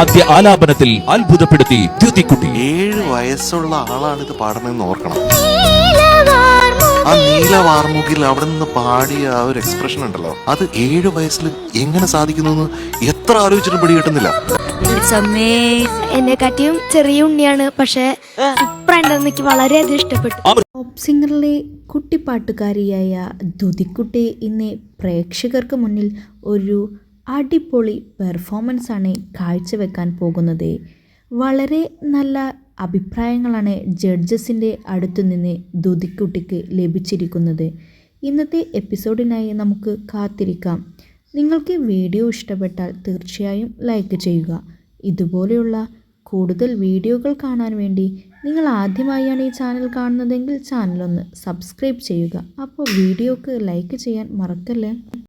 ആദ്യ ആലാപനത്തിൽ അത്ഭുതപ്പെടുത്തി ദ്യുതിക്കുട്ടി. ഏഴ് വയസ്സുള്ള ആളാണ് ഇത് പാടുന്നതെന്ന് ഓർക്കണം. ആ നീല വാർമുകിൽ അവിടെ നിന്ന് പാടിയ ആ ഒരു എക്സ്പ്രഷൻ ഉണ്ടല്ലോ. അത് ഏഴ് വയസ്സിൽ എങ്ങനെ സാധിക്കുന്നു എന്ന് എത്ര ആലോചിച്ചിട്ടും പിടി കിട്ടുന്നില്ല. എന്നെ കാട്ടിയും ചെറിയ ഉണ്ണിയാണ്. പക്ഷേ എനിക്ക് വളരെയധികം ഇഷ്ടപ്പെട്ടു. പോപ്പ് സിംഗറിലെ കുട്ടിപ്പാട്ടുകാരിയായ ദുതിക്കുട്ടി ഇന്ന് പ്രേക്ഷകർക്ക് മുന്നിൽ ഒരു അടിപൊളി പെർഫോമൻസ് ആണ് കാഴ്ചവെക്കാൻ പോകുന്നത്. വളരെ നല്ല അഭിപ്രായങ്ങളാണ് ജഡ്ജസിന്റെ അടുത്തു നിന്ന് ദുതിക്കുട്ടിക്ക് ലഭിച്ചിരിക്കുന്നത്. ഇന്നത്തെ എപ്പിസോഡിനായി നമുക്ക് കാത്തിരിക്കാം. നിങ്ങൾക്ക് വീഡിയോ ഇഷ്ടപ്പെട്ടാൽ തീർച്ചയായും ലൈക്ക് ചെയ്യുക. ഇതുപോലെയുള്ള കൂടുതൽ വീഡിയോകൾ കാണാൻ വേണ്ടി നിങ്ങൾ ആദ്യമായാണ് ഈ ചാനൽ കാണുന്നതെങ്കിൽ ചാനലൊന്ന് സബ്സ്ക്രൈബ് ചെയ്യുക. അപ്പോൾ വീഡിയോക്ക് ലൈക്ക് ചെയ്യാൻ മറക്കല്ലേ?